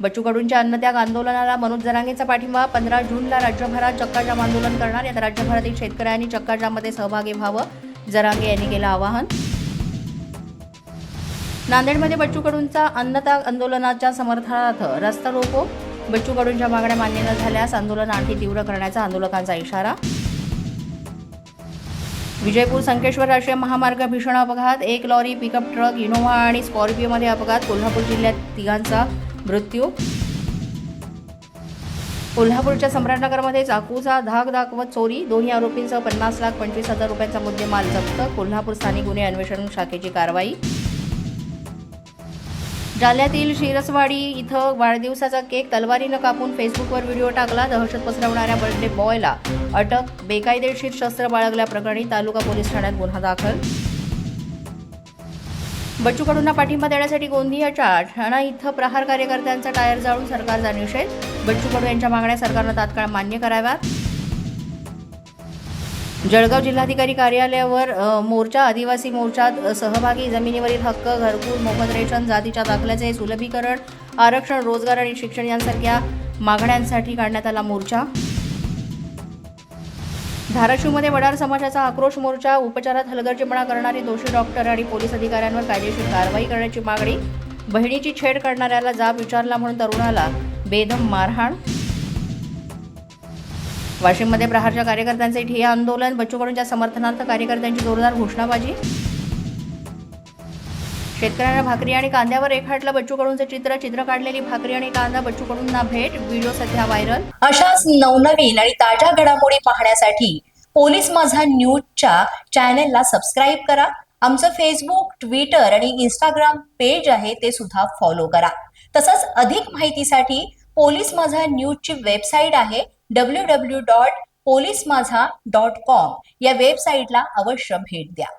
बच्चू कडूंच्या अन्नत्याग आंदोलनाला मनोज जरांगेचा पाठिंबा. पंधरा जूनला राज्यभरात चक्काजाम आंदोलन करणार. यात राज्यभरातील शेतकऱ्यांनी चक्काजाममध्ये सहभागी व्हावं जरांगे यांनी केलं आवाहन. नांदेडमध्ये बच्चू कडूंचा अन्नत्याग आंदोलनाच्या समर्थनार्थ रस्ता रोको. बच्चू कडूंच्या मागण्या मान्य न झाल्यास आंदोलन आणखी तीव्र करण्याचा आंदोलकांचा इशारा. विजयपूर संकेश्वर राष्ट्रीय महामार्ग भीषण अपघात. एक लॉरी पिकअप ट्रक इनोव्हा आणि स्कॉर्पिओमध्ये अपघात. कोल्हापूर जिल्ह्यात तिघांचा मृत्यू? कोल्हापूरच्या सम्राटनगरमध्ये चाकूचा धाक दाखवत चोरी. दोन्ही आरोपींसह पन्नास लाख पंचवीस हजार रुपयांचा मुद्देमाल जप्त. कोल्हापूर स्थानिक गुन्हे अन्वेषण शाखेची कारवाई. जालन्यातील शिरसवाडी इथं वाढदिवसाचा केक तलवारीनं कापून फेसबुकवर व्हिडिओ टाकला. दहशत पसरवणाऱ्या बर्थडे बॉयला अटक. बेकायदेशीर शस्त्र बाळगल्याप्रकरणी तालुका पोलीस ठाण्यात गुन्हा दाखल. बच्चू कडूंना पाठिंबा देण्यासाठी गोंदियाच्या ठाणा इथं प्रहार कार्यकर्त्यांचा टायर जाळून सरकारचा निषेध. बच्चू कडू यांच्या मागण्या सरकारनं तात्काळ मान्य कराव्यात. जळगाव जिल्हाधिकारी कार्यालयावर मोर्चा आदिवासी मोर्चात सहभागी जमिनीवरील हक्क घरकुल मोफत रेशन जातीच्या दाखल्याचे सुलभीकरण आरक्षण रोजगार आणि शिक्षण यांसारख्या मागण्यांसाठी काढण्यात आला मोर्चा. धाराशिवमध्ये वडार समाजाचा आक्रोश मोर्चा उपचारात हलगर्जीपणा करणारे दोषी डॉक्टर आणि पोलीस अधिकाऱ्यांवर कायदेशीर कारवाई करण्याची मागणी बहिणीची छेड करणाऱ्याला जाब विचारला म्हणून तरुणाला बेदम मारहाण. वाशिममध्ये प्रहारच्या कार्यकर्त्यांचे ठिय्या आंदोलन बच्चू कडूंच्या समर्थनार्थ कार्यकर्त्यांची जोरदार घोषणाबाजी. शेतकऱ्यांना भाकरी आणि कांद्यावर रेखाटलं बच्चू कडूंचे चित्र चित्र काढलेली भाकरी आणि कांदा बच्चू कडूंना भेट व्हिडिओ सध्या व्हायरल. अशाच नवनवीन आणि ताज्या घडामोडी पाहण्यासाठी पोलीस माझा न्यूजच्या चॅनेलला सबस्क्राईब करा. आमचं फेसबुक ट्विटर आणि इंस्टाग्राम पेज आहे ते सुद्धा फॉलो करा. तसंच अधिक माहितीसाठी पोलीस माझा न्यूजची वेबसाईट आहे W W dot police Majha dot com या वेबसाईटला अवश्य भेट द्या.